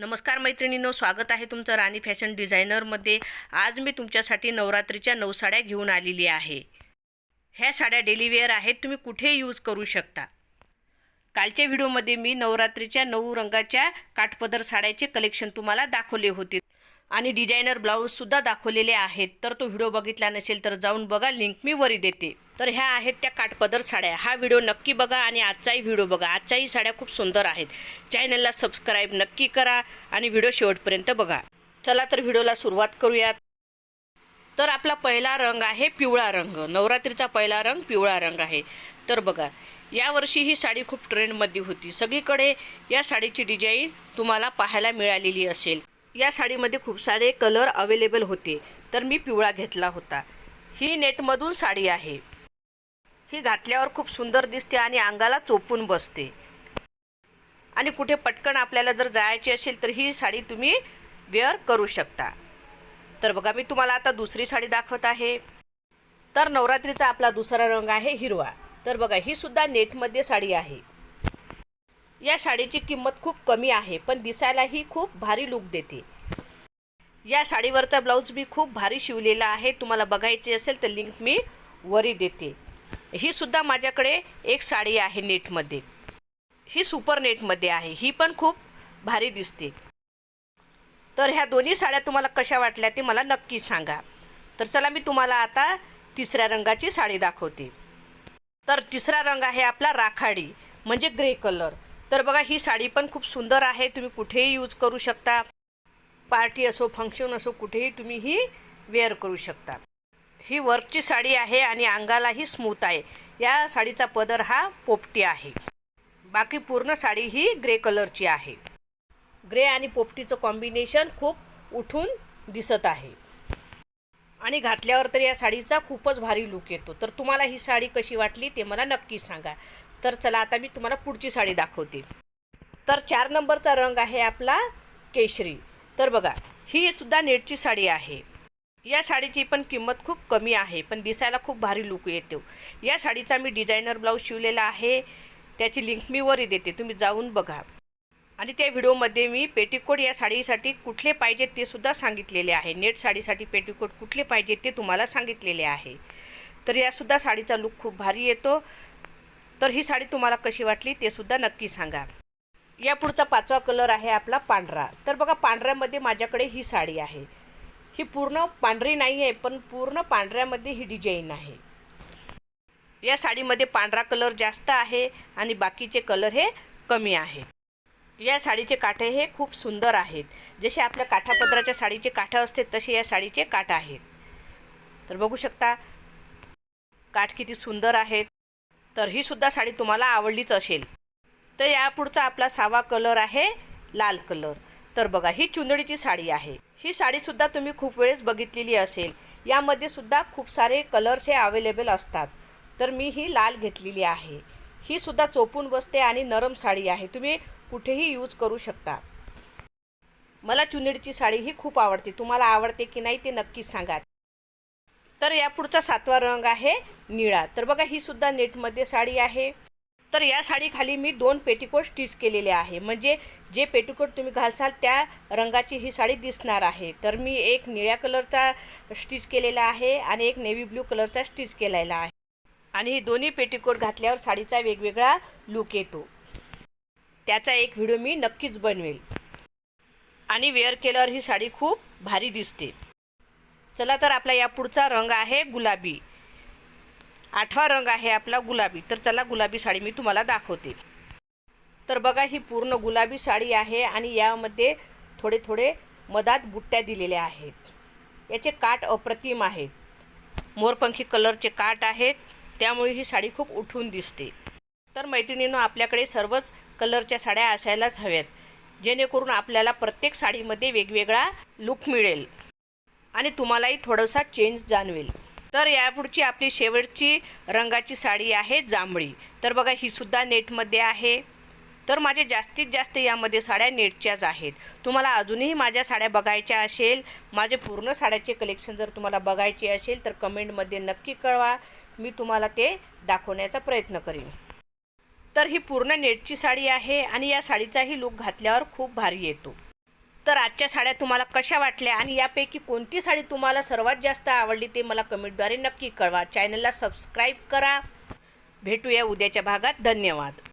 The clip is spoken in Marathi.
नमस्कार मैत्रिणींनो स्वागत आहे तुमचं राणी फॅशन डिझायनरमध्ये. आज मी तुमच्यासाठी नवरात्रीच्या नऊ साड्या घेऊन आलेली आहे. ह्या साड्या डेलिवेअर आहेत तुम्ही कुठेही यूज करू शकता? कालच्या व्हिडिओमध्ये मी नवरात्रीच्या नऊ रंगाच्या काठपदर साड्याचे कलेक्शन तुम्हाला दाखवले होते. आणि डिझायनर ब्लाऊजसुद्धा दाखवलेले आहेत. तर तो व्हिडिओ बघितला नसेल तर जाऊन बघा लिंक मी वरी देते. तर ह्या आहेत त्या काटपदर साड्या. हा व्हिडिओ नक्की बघा आणि आजचाही व्हिडिओ बघा. आजच्याही साड्या खूप सुंदर आहेत. चॅनलला सबस्क्राईब नक्की करा आणि व्हिडिओ शेवटपर्यंत बघा. चला तर व्हिडिओला सुरुवात करूयात. तर आपला पहिला रंग आहे पिवळा रंग. नवरात्रीचा पहिला रंग पिवळा रंग आहे. तर बघा यावर्षी ही साडी खूप ट्रेंडमध्ये होती. सगळीकडे या साडीची डिझाईन तुम्हाला पाहायला मिळालेली असेल. या साडीमध्ये खूप सारे कलर अवेलेबल होते. तर मी पिवळा घेतला होता. ही नेटमधून साडी आहे. ही घातल्यावर खूप सुंदर दिसते आणि अंगाला चोपून बसते. आणि कुठे पटकन आपल्याला जर जायची असेल तर ही साडी तुम्ही वेअर करू शकता. तर बघा मी तुम्हाला आता दुसरी साडी दाखवत आहे. तर नवरात्रीचा आपला दुसरा रंग आहे हिरवा. तर बघा ही सुद्धा नेटमध्ये साडी आहे. या साडीची किंमत खूप कमी आहे पण दिसायलाही खूप भारी लुक देते. या साडीवरचा ब्लाऊज मी खूप भारी शिवलेला आहे. तुम्हाला बघायची असेल तर लिंक मी वरी देते. ही सुद्धा माझ्याकडे एक साडी आहे नेटमध्ये. ही सुपर नेटमध्ये आहे. ही पण खूप भारी दिसते. तर ह्या दोन्ही साड्या तुम्हाला कशा वाटल्या ते मला नक्की सांगा. तर चला मी तुम्हाला आता तिसऱ्या रंगाची साडी दाखवते. तर तिसरा रंग आहे आपला राखाडी म्हणजे ग्रे कलर. तर बघा ही साडी पण खूप सुंदर आहे. तुम्ही कुठेही यूज करू शकता. पार्टी असो फंक्शन असो कुठेही तुम्ही ही वेअर करू शकता. ही वर्कची साडी आहे आणि अंगालाही स्मूथ आहे. या साडीचा पदर हा पोपटी आहे. बाकी पूर्ण साडी ही ग्रे कलरची आहे. ग्रे आणि पोपटीचं कॉम्बिनेशन खूप उठून दिसत आहे. आणि घातल्यावर तर या साडीचा खूपच भारी लुक येतो. तर तुम्हाला ही साडी कशी वाटली ते मला नक्की सांगा. तर चला आता मी तुम्हाला पुढची साडी दाखवते. तर चार नंबरचा रंग आहे आपला केशरी. तर बघा ही सुद्धा नेटची साडी आहे. या साडीची पण किंमत खूप कमी आहे पण दिसायला खूप भारी लुक येतो. या साडीचा मी डिझायनर ब्लाऊज शिवलेला आहे त्याची लिंक मी वरही देते तुम्ही जाऊन बघा. आणि त्या व्हिडिओमध्ये मी पेटीकोट या साडीसाठी कुठले पाहिजेत ते सुद्धा सांगितलेले आहे. नेट साडीसाठी पेटीकोट कुठले पाहिजेत ते तुम्हाला सांगितलेले आहे. तर यासुद्धा साडीचा लुक खूप भारी येतो. तर ही साडी तुम्हाला कशी वाटली ते सुद्धा नक्की सांगा. या पुढचा पाचवा कलर आहे आपला पांढरा. तर बघा पांढऱ्यामध्ये माझ्याकडे ही साडी आहे. ही पूर्ण पांढरी नाही आहे पण पूर्ण पांढऱ्यामध्ये ही डिझाईन आहे. या साडीमध्ये पांढरा कलर जास्त आहे आणि बाकीचे कलर हे कमी आहे. या साडीचे काठे हे खूप सुंदर आहेत. जसे आपल्या काठापदराच्या साडीचे काठ असते तसे या साडीचे काठ आहेत. तर बघू शकता काठ किती सुंदर आहेत. तर ही सुद्धा साडी तुम्हाला आवडलीच असेल. तर यापुढचा आपला सावा कलर आहे लाल कलर तर बघा ही चुंदडीची साडी आहे. ही साडीसुद्धा तुम्ही खूप वेळेस बघितलेली असेल. यामध्ये सुद्धा खूप सारे कलर्स हे अवेलेबल असतात. तर मी ही लाल घेतलेली आहे. ही सुद्धा चोपून बसते आणि नरम साडी आहे. तुम्ही कुठेही यूज करू शकता. मला चुंदडीची साडी ही खूप आवडते. तुम्हाला आवडते की नाही ते नक्कीच सांगा. तर या पुढचा सातवा रंग आहे निळा. तर बघा ही सुद्धा नेटमध्ये साडी आहे. तर या साडीखाली मी दोन पेटीकोट स्टिच केलेले आहे. म्हणजे जे पेटीकोट तुम्ही घालसाल त्या रंगाची ही साडी दिसणार आहे. तर मी एक निळ्या कलरचा स्टिच केलेला आहे आणि एक नेव्ही ब्ल्यू कलरचा स्टिच केलेला आहे. आणि ही दोन्ही पेटीकोट घातल्यावर साडीचा वेगवेगळा लुक येतो. त्याचा एक व्हिडिओ मी नक्कीच बनवेल. आणि वेअर केल्यावर ही साडी खूप भारी दिसते. चला तर आपला या पुढचा रंग आहे गुलाबी. आठवा रंग आहे आपला गुलाबी. तर चला गुलाबी साडी मी तुम्हाला दाखवते. तर बघा ही पूर्ण गुलाबी साडी आहे आणि यामध्ये थोडे थोडे मधात बुट्ट्या दिलेल्या आहेत. याचे काठ अप्रतिम आहेत मोरपंखी कलरचे काठ आहेत. त्यामुळे ही साडी खूप उठून दिसते. तर मैत्रिणीनं आपल्याकडे सर्वच कलरच्या साड्या असायलाच हव्यात जेणेकरून आपल्याला प्रत्येक साडीमध्ये वेगवेगळा लुक मिळेल आणि तुम्हालाही थोडासा चेंज जाणवेल. तर यापुढची आपली शेवटची रंगाची साडी आहे जांभळी. तर बघा ही सुद्धा नेटमध्ये आहे. तर माझे जास्तीत जास्त यामध्ये साड्या नेटच्याच आहेत. तुम्हाला अजूनही माझ्या साड्या बघायच्या असेल माझे पूर्ण साड्याचे कलेक्शन जर तुम्हाला बघायचे असेल तर कमेंटमध्ये नक्की कळवा. मी तुम्हाला ते दाखवण्याचा प्रयत्न करीन. तर ही पूर्ण नेटची साडी आहे आणि या साडीचाही लुक घातल्यावर खूप भारी येतो. तर आजच्या साड्या तुम्हाला कशा वाटल्या आणि यापैकी कोणती साडी तुम्हाला सर्वात जास्त आवडली ते मला कमेंटद्वारे नक्की कळवा. चॅनलला सबस्क्राईब करा. भेटूया उद्याच्या भागात. धन्यवाद.